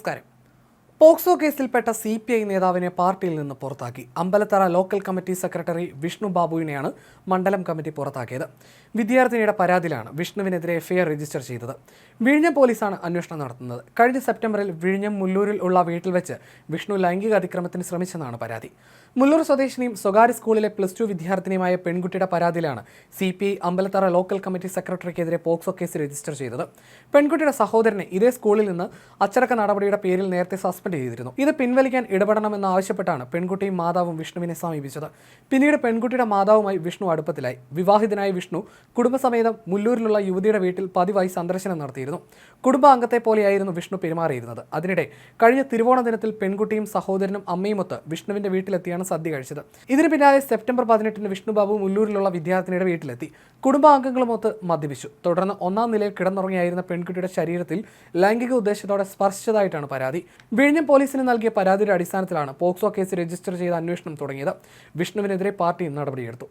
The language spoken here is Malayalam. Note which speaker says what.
Speaker 1: നമസ്കാരം പോക്സോ കേസിൽപ്പെട്ട സി പി ഐ നേതാവിനെ പാർട്ടിയിൽ നിന്ന് പുറത്താക്കി. Ambalathara local committee secretary Vishnu ബാബുവിനെയാണ് മണ്ഡലം കമ്മിറ്റി പുറത്താക്കിയത്. വിദ്യാർത്ഥിനിയുടെ പരാതിയിലാണ് വിഷ്ണുവിനെതിരെ എഫ്ഐആർ രജിസ്റ്റർ ചെയ്തത്. വിഴിഞ്ഞം പോലീസാണ് അന്വേഷണം നടത്തുന്നത്. കഴിഞ്ഞ സെപ്റ്റംബറിൽ വിഴിഞ്ഞം മുല്ലൂരിൽ ഉള്ള വീട്ടിൽ വെച്ച് വിഷ്ണു ലൈംഗിക അതിക്രമത്തിന് ശ്രമിച്ചെന്നാണ് പരാതി. മുല്ലൂർ സ്വദേശിനിയും സ്വകാര്യ സ്കൂളിലെ പ്ലസ് ടു വിദ്യാർത്ഥിനിയുമായ പെൺകുട്ടിയുടെ പരാതിയിലാണ് C P I Ambalathara local committee സെക്രട്ടറിക്കെതിരെ POCSO case register ചെയ്തത്. പെൺകുട്ടിയുടെ സഹോദരനെ ഇതേ സ്കൂളിൽ നിന്ന് അച്ചടക്ക നടപടിയുടെ പേരിൽ നേരത്തെ സസ്പെൻഡ് ചെയ്തിരുന്നു. ഇത് പിൻവലിക്കാൻ ഇടപെടണമെന്ന് ആവശ്യപ്പെട്ടാണ് പെൺകുട്ടിയും മാതാവും വിഷ്ണുവിനെ സമീപിച്ചത്. പിന്നീട് പെൺകുട്ടിയുടെ മാതാവുമായി വിഷ്ണു അടുപ്പത്തിലായി. വിവാഹിതനായ വിഷ്ണു കുടുംബസമേതം മുല്ലൂരിലുള്ള യുവതിയുടെ വീട്ടിൽ പതിവായി സന്ദർശനം നടത്തിയിരുന്നു. കുടുംബാംഗത്തെ പോലെയായിരുന്നു വിഷ്ണു പെരുമാറിയിരുന്നത്. അതിനിടെ കഴിഞ്ഞ തിരുവോണ ദിനത്തിൽ പെൺകുട്ടിയും സഹോദരനും അമ്മയുമൊത്ത് വിഷ്ണുവിന്റെ വീട്ടിലെത്തിയാണ് സദ്യ കഴിച്ചത്. ഇതിന് പിന്നാലെ സെപ്റ്റംബർ പതിനെട്ടിന് വിഷ്ണുബാബു മുല്ലൂരിലുള്ള വിദ്യാർത്ഥിനിയുടെ വീട്ടിലെത്തി. കുടുംബാംഗങ്ങളുമൊത്ത് മദ്യപിച്ചു. തുടർന്ന് ഒന്നാം നിലയിൽ കിടന്നുറങ്ങിയായിരുന്ന പെൺകുട്ടിയുടെ ശരീരത്തിൽ ലൈംഗിക ഉദ്ദേശത്തോടെ സ്പർശിച്ചതായിട്ടാണ് പരാതി. വിഴിഞ്ഞം പോലീസിന് നൽകിയ പരാതിയുടെ അടിസ്ഥാനത്തിലാണ് പോക്സോ കേസ് രജിസ്റ്റർ ചെയ്ത അന്വേഷണം തുടങ്ങിയത്. വിഷ്ണുവിനെതിരെ പാർട്ടി നടപടിയെടുത്തു.